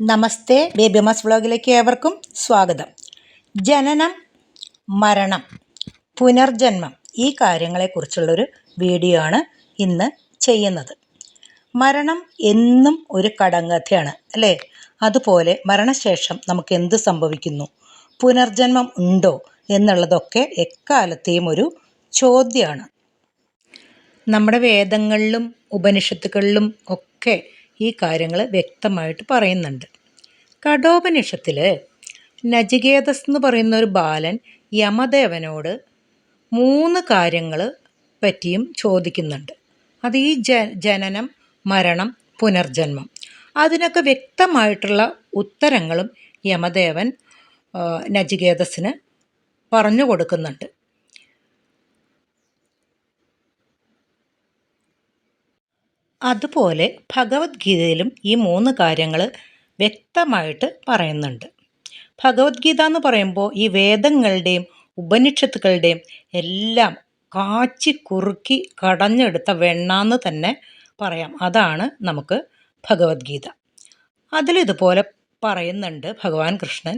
നമസ്തേ. ബേബിമാസ് വ്ളോഗിലേക്ക് ഏവർക്കും സ്വാഗതം. ജനനം മരണം പുനർജന്മം ഈ കാര്യങ്ങളെക്കുറിച്ചുള്ളൊരു വീഡിയോ ആണ് ഇന്ന് ചെയ്യുന്നത്. മരണം എന്നും ഒരു കടങ്കഥയാണ് അല്ലേ? അതുപോലെ മരണശേഷം നമുക്ക് എന്ത് സംഭവിക്കുന്നു? പുനർജന്മം ഉണ്ടോ എന്നുള്ളതൊക്കെ എക്കാലത്തെയും ഒരു ചോദ്യമാണ്. നമ്മുടെ വേദങ്ങളിലും ഉപനിഷത്തുകളിലും ഒക്കെ ഈ കാര്യങ്ങൾ വ്യക്തമായിട്ട് പറയുന്നുണ്ട്. കഠോപനിഷത്തിൽ നചികേതസ് എന്ന് പറയുന്ന ഒരു ബാലൻ യമദേവനോട് മൂന്ന് കാര്യങ്ങൾ പറ്റിയും ചോദിക്കുന്നുണ്ട്. അത് ഈ ജ ജനനം മരണം പുനർജന്മം. അതിനൊക്കെ വ്യക്തമായിട്ടുള്ള ഉത്തരങ്ങളും യമദേവൻ നചികേതസിന് പറഞ്ഞു കൊടുക്കുന്നുണ്ട്. അതുപോലെ ഭഗവത്ഗീതയിലും ഈ മൂന്ന് കാര്യങ്ങൾ വ്യക്തമായിട്ട് പറയുന്നുണ്ട്. ഭഗവത്ഗീത എന്ന് പറയുമ്പോൾ ഈ വേദങ്ങളുടെയും ഉപനിഷത്തുക്കളുടെയും എല്ലാം കാച്ചി കുറുക്കി കടഞ്ഞെടുത്ത വെണ്ണാന്ന് തന്നെ പറയാം. അതാണ് നമുക്ക് ഭഗവത്ഗീത. അതിലിതുപോലെ പറയുന്നുണ്ട് ഭഗവാൻ കൃഷ്ണൻ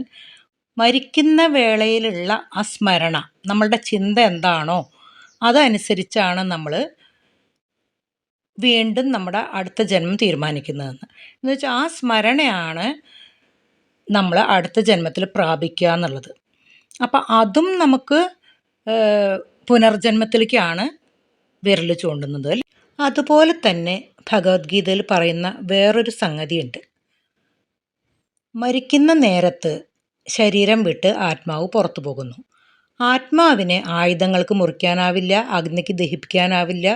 മരിക്കുന്ന വേളയിലുള്ള ആ സ്മരണ നമ്മളുടെ ചിന്ത എന്താണോ അതനുസരിച്ചാണ് നമ്മൾ വീണ്ടും നമ്മുടെ അടുത്ത ജന്മം തീരുമാനിക്കുന്നതെന്ന്. എന്ന് വെച്ചാൽ ആ സ്മരണയാണ് നമ്മൾ അടുത്ത ജന്മത്തിൽ പ്രാപിക്കുക എന്നുള്ളത്. അപ്പം അതും നമുക്ക് പുനർജന്മത്തിലേക്കാണ് വിരൽ ചൂണ്ടുന്നത് അതുപോലെ തന്നെ ഭഗവത്ഗീതയിൽ പറയുന്ന വേറൊരു സംഗതിയുണ്ട്. മരിക്കുന്ന നേരത്ത് ശരീരം വിട്ട് ആത്മാവ് പുറത്തു പോകുന്നു. ആത്മാവിനെ ആയുധങ്ങൾക്ക് മുറിക്കാനാവില്ല അഗ്നിക്ക് ദഹിപ്പിക്കാനാവില്ല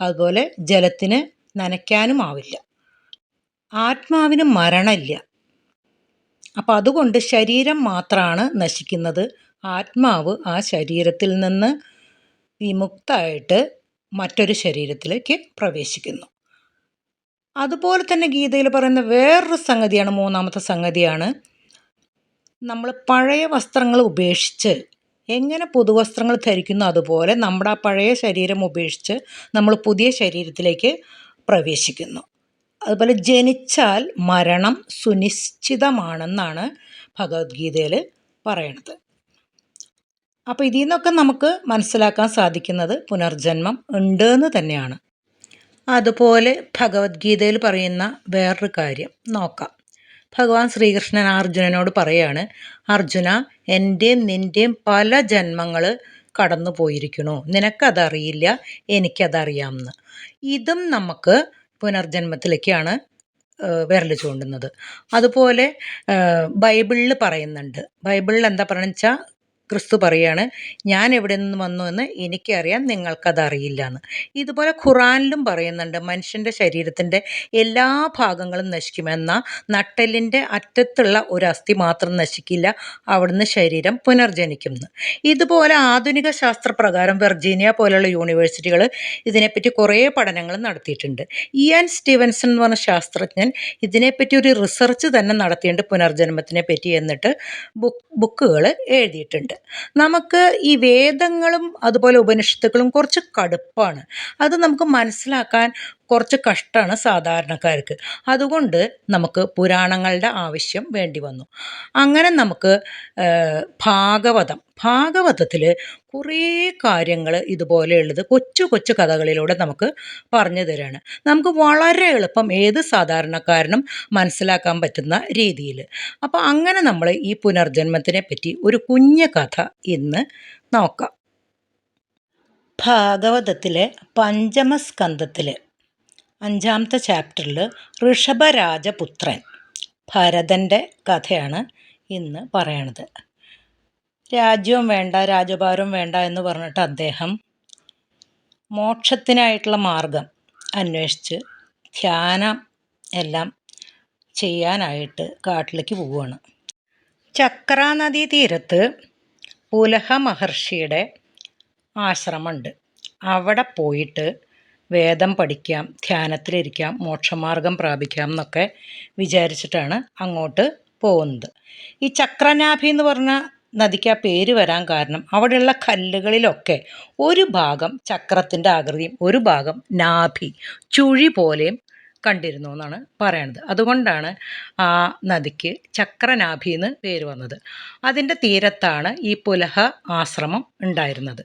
അതുപോലെ ജലത്തിന് നനയ്ക്കാനും ആവില്ല. ആത്മാവിന് മരണമില്ല. അപ്പം അതുകൊണ്ട് ശരീരം മാത്രമാണ് നശിക്കുന്നത്. ആത്മാവ് ആ ശരീരത്തിൽ നിന്ന് വിമുക്തമായിട്ട് മറ്റൊരു ശരീരത്തിലേക്ക് പ്രവേശിക്കുന്നു. അതുപോലെ തന്നെ ഗീതയിൽ പറയുന്ന വേറൊരു സംഗതിയാണ് മൂന്നാമത്തെ സംഗതിയാണ്. നമ്മൾ പഴയ വസ്ത്രങ്ങൾ ഉപേക്ഷിച്ച് എങ്ങനെ പുതുവസ്ത്രങ്ങൾ ധരിക്കുന്നു അതുപോലെ നമ്മുടെ ആ പഴയ ശരീരം ഉപേക്ഷിച്ച് നമ്മൾ പുതിയ ശരീരത്തിലേക്ക് പ്രവേശിക്കുന്നു. അതുപോലെ ജനിച്ചാൽ മരണം സുനിശ്ചിതമാണെന്നാണ് ഭഗവത്ഗീതയിൽ പറയണത്. അപ്പോൾ ഇതിൽ നിന്നൊക്കെ നമുക്ക് മനസ്സിലാക്കാൻ സാധിക്കുന്നത് പുനർജന്മം ഉണ്ട് എന്ന് തന്നെയാണ്. അതുപോലെ ഭഗവത്ഗീതയിൽ പറയുന്ന വേറൊരു കാര്യം നോക്കാം. ഭഗവാൻ ശ്രീകൃഷ്ണൻ അർജുനനോട് പറയാണ് അർജുന എന്റെയും നിന്റെയും പല ജന്മങ്ങൾ കടന്നു പോയിരിക്കണു നിനക്കതറിയില്ല എനിക്കതറിയാമെന്ന് ഇതും നമുക്ക് പുനർജന്മത്തിലേക്കാണ് വിരൽ ചൂണ്ടുന്നത്. അതുപോലെ ബൈബിളിൽ പറയുന്നുണ്ട്. ബൈബിളിൽ എന്താ പറയുന്നത് വെച്ചാൽ ക്രിസ്തു പറയാണ് ഞാൻ എവിടെ നിന്ന് വന്നു എന്ന് എനിക്കറിയാം നിങ്ങൾക്കതറിയില്ല എന്ന് ഇതുപോലെ ഖുറാനിലും പറയുന്നുണ്ട് മനുഷ്യന്റെ ശരീരത്തിന്റെ എല്ലാ ഭാഗങ്ങളും നശിക്കുമെന്ന നട്ടലിന്റെ അറ്റത്തുള്ള ഒരു അസ്ഥി മാത്രം നശിക്കില്ല അവിടുന്ന് ശരീരം പുനർജനിക്കുന്നു. ഇതുപോലെ ആധുനിക ശാസ്ത്രപ്രകാരം വെർജീനിയ പോലുള്ള യൂണിവേഴ്സിറ്റികൾ ഇതിനെപ്പറ്റി കുറേ പഠനങ്ങൾ നടത്തിയിട്ടുണ്ട്. ഇയാൻ സ്റ്റീവൻസൺ എന്ന് പറഞ്ഞ ശാസ്ത്രജ്ഞൻ ഇതിനെപ്പറ്റി ഒരു റിസർച്ച് തന്നെ നടത്തിയിട്ടുണ്ട് പുനർജന്മത്തിനെ പറ്റി എന്നിട്ട് ബുക്ക് ബുക്കുകൾ എഴുതിയിട്ടുണ്ട്. നമുക്ക് ഈ വേദങ്ങളും അതുപോലെ ഉപനിഷത്തുക്കളും കുറച്ച് കടുപ്പാണ്. അത് നമുക്ക് മനസ്സിലാക്കാൻ കുറച്ച് കഷ്ടമാണ് സാധാരണക്കാർക്ക്. അതുകൊണ്ട് നമുക്ക് പുരാണങ്ങളുടെ ആവശ്യം വേണ്ടി വന്നു. അങ്ങനെ നമുക്ക് ഭാഗവതം. ഭാഗവതത്തിൽ കുറേ കാര്യങ്ങൾ ഇതുപോലെയുള്ളത് കൊച്ചു കൊച്ചു കഥകളിലൂടെ നമുക്ക് പറഞ്ഞു തരാണ്. നമുക്ക് വളരെ എളുപ്പം ഏത് സാധാരണക്കാരനും മനസ്സിലാക്കാൻ പറ്റുന്ന രീതിയിൽ. അപ്പോൾ അങ്ങനെ നമ്മൾ ഈ പുനർജന്മത്തിനെ പറ്റി ഒരു കുഞ്ഞു കഥ ഇന്ന് നോക്കാം. ഭാഗവതത്തിലെ പഞ്ചമസ്കന്ധത്തിൽ അഞ്ചാമത്തെ ചാപ്റ്ററിൽ ഋഷഭരാജപുത്രൻ ഭരതന്റെ കഥയാണ് ഇന്ന് പറയണത്. രാജ്യവും വേണ്ട രാജഭാരവും വേണ്ട എന്ന് പറഞ്ഞിട്ട് അദ്ദേഹം മോക്ഷത്തിനായിട്ടുള്ള മാർഗം അന്വേഷിച്ച് ധ്യാനം എല്ലാം ചെയ്യാനായിട്ട് കാട്ടിലേക്ക് പോവുകയാണ്. ചക്രാനദീ തീരത്ത് പുലഹ മഹർഷിയുടെ ആശ്രമമുണ്ട്. അവിടെ പോയിട്ട് വേദം പഠിക്കാം ധ്യാനത്തിലിരിക്കാം മോക്ഷമാർഗം പ്രാപിക്കാം എന്നൊക്കെ വിചാരിച്ചിട്ടാണ് അങ്ങോട്ട് പോകുന്നത്. ഈ ചക്രനാഭി എന്ന് പറഞ്ഞ നദിക്ക് ആ പേര് വരാൻ കാരണം അവിടെയുള്ള കല്ലുകളിലൊക്കെ ഒരു ഭാഗം ചക്രത്തിന്റെ ആകൃതിയും ഒരു ഭാഗം നാഭി ചുഴി പോലെയും കണ്ടിരുന്നു എന്നാണ് പറയണത്. അതുകൊണ്ടാണ് ആ നദിക്ക് ചക്രനാഭി എന്ന് പേര് വന്നത്. അതിന്റെ തീരത്താണ് ഈ പുലഹ ആശ്രമം ഉണ്ടായിരുന്നത്.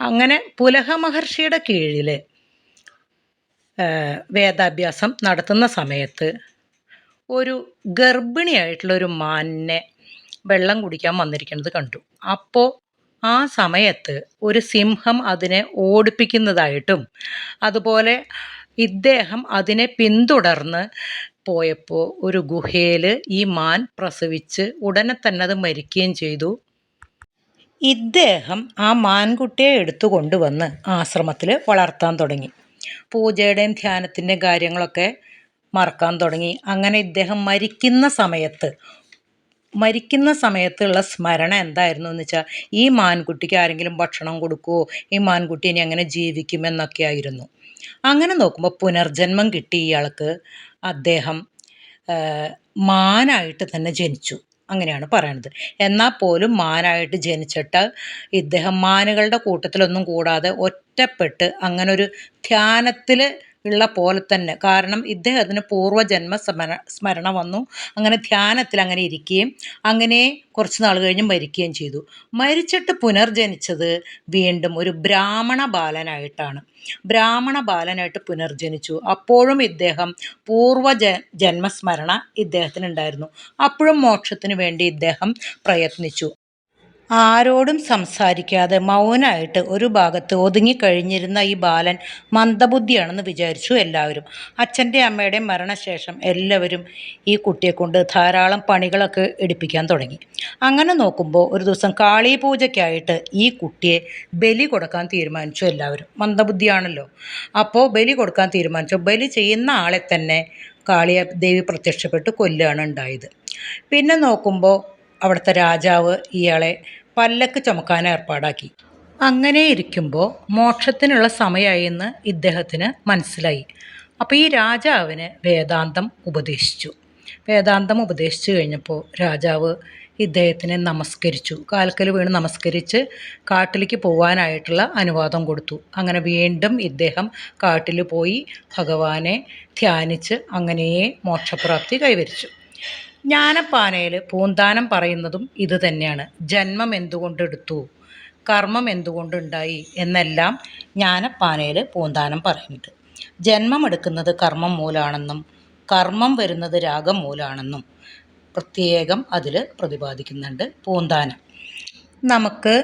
അങ്ങനെ പുലഹ മഹർഷിയുടെ കീഴിൽ വേദാഭ്യാസം നടത്തുന്ന സമയത്ത് ഒരു ഗർഭിണിയായിട്ടുള്ളൊരു മാനിനെ വെള്ളം കുടിക്കാൻ വന്നിരിക്കുന്നത് കണ്ടു. അപ്പോൾ ആ സമയത്ത് ഒരു സിംഹം അതിനെ ഓടിപ്പിക്കുന്നതായിട്ടും അതുപോലെ ഇദ്ദേഹം അതിനെ പിന്തുടർന്ന് പോയപ്പോൾ ഒരു ഗുഹയിൽ ഈ മാൻ പ്രസവിച്ച് ഉടനെ തന്നെ അത് മരിക്കുകയും ചെയ്തു. ഇദ്ദേഹം ആ മാൻകുട്ടിയെ എടുത്തു കൊണ്ടുവന്ന് ആശ്രമത്തിൽ വളർത്താൻ തുടങ്ങി. പൂജയുടെയും ധ്യാനത്തിന്റെയും കാര്യങ്ങളൊക്കെ മറക്കാൻ തുടങ്ങി. അങ്ങനെ ഇദ്ദേഹം മരിക്കുന്ന സമയത്ത് മരിക്കുന്ന സമയത്തുള്ള സ്മരണ എന്തായിരുന്നു എന്ന് വെച്ചാൽ ഈ മാൻകുട്ടിക്ക് ആരെങ്കിലും ഭക്ഷണം കൊടുക്കുമോ ഈ മാൻകുട്ടി ഇനി എങ്ങനെ ജീവിക്കുമെന്നൊക്കെ ആയിരുന്നു. അങ്ങനെ നോക്കുമ്പോൾ പുനർജന്മം കിട്ടി ഇയാൾക്ക് അദ്ദേഹം മാനായിട്ട് തന്നെ ജനിച്ചു. അങ്ങനെയാണ് പറയണത്. എന്നാൽ പോലും മാനായിട്ട് ജനിച്ചിട്ട് ഇദ്ദേഹം മാനുകളുടെ കൂട്ടത്തിലൊന്നും കൂടാതെ ഒറ്റപ്പെട്ട് അങ്ങനൊരു ധ്യാനത്തിൽ ഉള്ള പോലെ തന്നെ. കാരണം ഇദ്ദേഹത്തിന് പൂർവജന്മ സ്മര സ്മരണ വന്നു. അങ്ങനെ ധ്യാനത്തിൽ അങ്ങനെ ഇരിക്കുകയും അങ്ങനെ കുറച്ച് നാൾ കഴിഞ്ഞ് മരിക്കുകയും ചെയ്തു. മരിച്ചിട്ട് പുനർജനിച്ചത് വീണ്ടും ഒരു ബ്രാഹ്മണ ബാലനായിട്ടാണ്. ബ്രാഹ്മണ ബാലനായിട്ട് പുനർജനിച്ചു. അപ്പോഴും ഇദ്ദേഹം പൂർവ ജന്മസ്മരണ ഇദ്ദേഹത്തിനുണ്ടായിരുന്നു. അപ്പോഴും മോക്ഷത്തിന് വേണ്ടി ഇദ്ദേഹം പ്രയത്നിച്ചു. ആരോടും സംസാരിക്കാതെ മൗനമായിട്ട് ഒരു ഭാഗത്ത് ഒതുങ്ങിക്കഴിഞ്ഞിരുന്ന ഈ ബാലൻ മന്ദബുദ്ധിയാണെന്ന് വിചാരിച്ചു എല്ലാവരും. അച്ഛന്റെ അമ്മയുടെ മരണശേഷം എല്ലാവരും ഈ കുട്ടിയെ കൊണ്ട് ധാരാളം പണികളൊക്കെ എടുപ്പിക്കാൻ തുടങ്ങി. അങ്ങനെ നോക്കുമ്പോൾ ഒരു ദിവസം കാളി പൂജയ്ക്കായിട്ട് ഈ കുട്ടിയെ ബലി കൊടുക്കാൻ തീരുമാനിച്ചു എല്ലാവരും. മന്ദബുദ്ധിയാണല്ലോ. അപ്പോൾ ബലി കൊടുക്കാൻ തീരുമാനിച്ചു. ബലി ചെയ്യുന്ന ആളെ തന്നെ കാളിയ ദേവി പ്രത്യക്ഷപ്പെട്ട് കൊല്ലുകയാണ് ഉണ്ടായത്. പിന്നെ നോക്കുമ്പോൾ അവിടുത്തെ രാജാവ് ഇയാളെ പല്ലക്ക് ചുമക്കാൻ ഏർപ്പാടാക്കി. അങ്ങനെ ഇരിക്കുമ്പോൾ മോക്ഷത്തിനുള്ള സമയമായി എന്ന് ഇദ്ദേഹത്തിന് മനസ്സിലായി. അപ്പോൾ ഈ രാജാവിന് വേദാന്തം ഉപദേശിച്ചു. വേദാന്തം ഉപദേശിച്ചു കഴിഞ്ഞപ്പോൾ രാജാവ് ഇദ്ദേഹത്തിനെ നമസ്കരിച്ചു. കാൽക്കൽ വീണ് നമസ്കരിച്ച് കാട്ടിലേക്ക് പോകാനായിട്ടുള്ള അനുവാദം കൊടുത്തു. അങ്ങനെ വീണ്ടും ഇദ്ദേഹം കാട്ടിൽ പോയി ഭഗവാനെ ധ്യാനിച്ച് അങ്ങനെയേ മോക്ഷപ്രാപ്തി കൈവരിച്ചു. ജ്ഞാനപ്പാനയിൽ പൂന്താനം പറയുന്നതും ഇത് തന്നെയാണ്. ജന്മം എന്തുകൊണ്ടെടുത്തു? കർമ്മം എന്തുകൊണ്ടുണ്ടായി? എന്നെല്ലാം ജ്ഞാനപ്പാനയിൽ പൂന്താനം പറയുന്നുണ്ട്. ജന്മം എടുക്കുന്നത് കർമ്മം മൂലാണെന്നും കർമ്മം വരുന്നത് രാഗം മൂലാണെന്നും പ്രത്യേകം അതിൽ പ്രതിപാദിക്കുന്നുണ്ട് പൂന്താനം. നമുക്ക്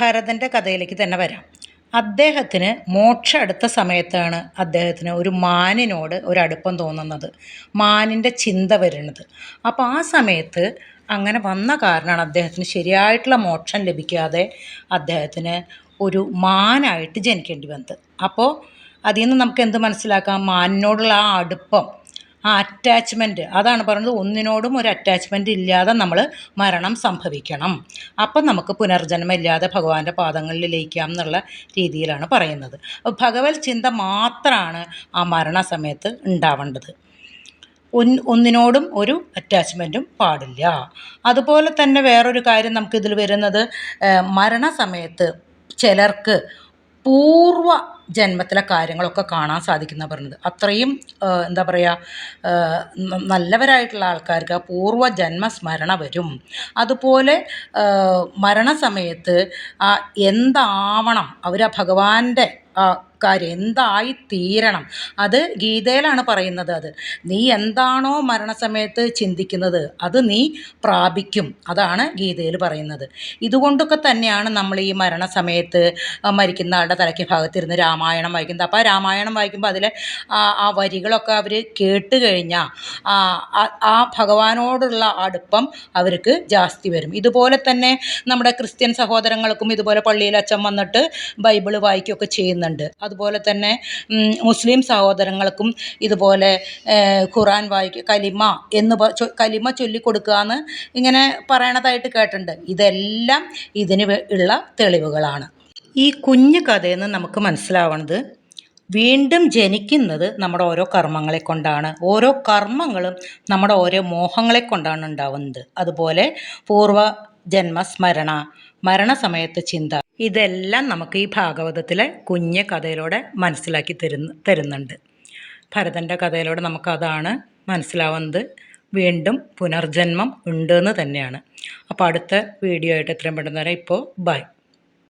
ഭരതന്റെ കഥയിലേക്ക് തന്നെ വരാം. അദ്ദേഹത്തിന് മോക്ഷം അടുത്ത സമയത്താണ് അദ്ദേഹത്തിന് ഒരു മാനിനോട് ഒരടുപ്പം തോന്നുന്നത് മാനിന്റെ ചിന്ത വരുന്നത്. അപ്പോൾ ആ സമയത്ത് അങ്ങനെ വന്ന കാരണമാണ് അദ്ദേഹത്തിന് ശരിയായിട്ടുള്ള മോക്ഷം ലഭിക്കാതെ അദ്ദേഹത്തിന് ഒരു മാനായിട്ട് ജനിക്കേണ്ടി വന്നത്. അപ്പോൾ അതിൽ നിന്ന് നമുക്ക് എന്ത് മനസ്സിലാക്കാം? മാനിനോടുള്ള ആ അടുപ്പം ആ അറ്റാച്ച്മെന്റ് അതാണ് പറയുന്നത് ഒന്നിനോടും ഒരു അറ്റാച്ച്മെന്റ് ഇല്ലാതെ നമ്മൾ മരണം സംഭവിക്കണം. അപ്പം നമുക്ക് പുനർജന്മം ഇല്ലാതെ ഭഗവാന്റെ പാദങ്ങളിൽ ലയിക്കാം എന്നുള്ള രീതിയിലാണ് പറയുന്നത്. ഭഗവത് ചിന്ത മാത്രമാണ് ആ മരണസമയത്ത് ഉണ്ടാവേണ്ടത്. ഒന്നിനോടും ഒരു അറ്റാച്ച്മെന്റും പാടില്ല. അതുപോലെ തന്നെ വേറൊരു കാര്യം നമുക്കിതിൽ വരുന്നത് മരണസമയത്ത് ചിലർക്ക് പൂർവ ജന്മത്തിലെ കാര്യങ്ങളൊക്കെ കാണാൻ സാധിക്കുന്ന പറഞ്ഞത്. അത്രയും എന്താ പറയുക നല്ലവരായിട്ടുള്ള ആൾക്കാർക്ക് പൂർവ ജന്മസ്മരണ വരും. അതുപോലെ മരണസമയത്ത് എന്താവണം അവർ ആ ഭഗവാന്റെ കാര്യം എന്തായി തീരണം. അത് ഗീതയിലാണ് പറയുന്നത് അത്. നീ എന്താണോ മരണസമയത്ത് ചിന്തിക്കുന്നത് അത് നീ പ്രാപിക്കും. അതാണ് ഗീതയിൽ പറയുന്നത്. ഇതുകൊണ്ടൊക്കെ തന്നെയാണ് നമ്മൾ ഈ മരണസമയത്ത് മരിക്കുന്ന ആളുടെ തലയ്ക്ക് ഭാഗത്തിരുന്ന് രാമായണം വായിക്കുന്നത്. അപ്പോൾ രാമായണം വായിക്കുമ്പോൾ അതിലെ ആ വരികളൊക്കെ അവർ കേട്ട് കഴിഞ്ഞാൽ ആ ഭഗവാനോടുള്ള അടുപ്പം അവർക്ക് ജാസ്തി വരും. ഇതുപോലെ തന്നെ നമ്മുടെ ക്രിസ്ത്യൻ സഹോദരങ്ങൾക്കും ഇതുപോലെ പള്ളിയിൽ അച്ഛൻ വന്നിട്ട് ബൈബിൾ വായിക്കുകയൊക്കെ ചെയ്യുന്നുണ്ട്. അതുപോലെ തന്നെ മുസ്ലിം സഹോദരങ്ങൾക്കും ഇതുപോലെ ഖുറാൻ വായിക്കുക കലിമ എന്ന് കലിമ ചൊല്ലിക്കൊടുക്കുക എന്ന് ഇങ്ങനെ പറയണതായിട്ട് കേട്ടിട്ടുണ്ട്. ഇതെല്ലാം ഇതിന് ഉള്ള തെളിവുകളാണ്. ഈ കുഞ്ഞു കഥയിൽ നിന്ന് നമുക്ക് മനസ്സിലാവുന്നത് വീണ്ടും ജനിക്കുന്നത് നമ്മുടെ ഓരോ കർമ്മങ്ങളെ കൊണ്ടാണ്. ഓരോ കർമ്മങ്ങളും നമ്മുടെ ഓരോ മോഹങ്ങളെ കൊണ്ടാണ് ഉണ്ടാവുന്നത്. അതുപോലെ പൂർവ ജന്മസ്മരണ മരണസമയത്ത് ചിന്ത. ഇതെല്ലാം നമുക്ക് ഈ ഭാഗവതത്തിലെ കുഞ്ഞ കഥയിലൂടെ മനസ്സിലാക്കി തരുന്ന തരുന്നുണ്ട്. ഭരതന്റെ കഥയിലൂടെ നമുക്കതാണ് മനസ്സിലാവുന്നത്. വീണ്ടും പുനർജന്മം ഉണ്ട് എന്ന് തന്നെയാണ്. അപ്പോൾ അടുത്ത വീഡിയോ ആയിട്ട് എത്രയും പെട്ടെന്ന് വരാം. ഇപ്പോൾ ബൈ.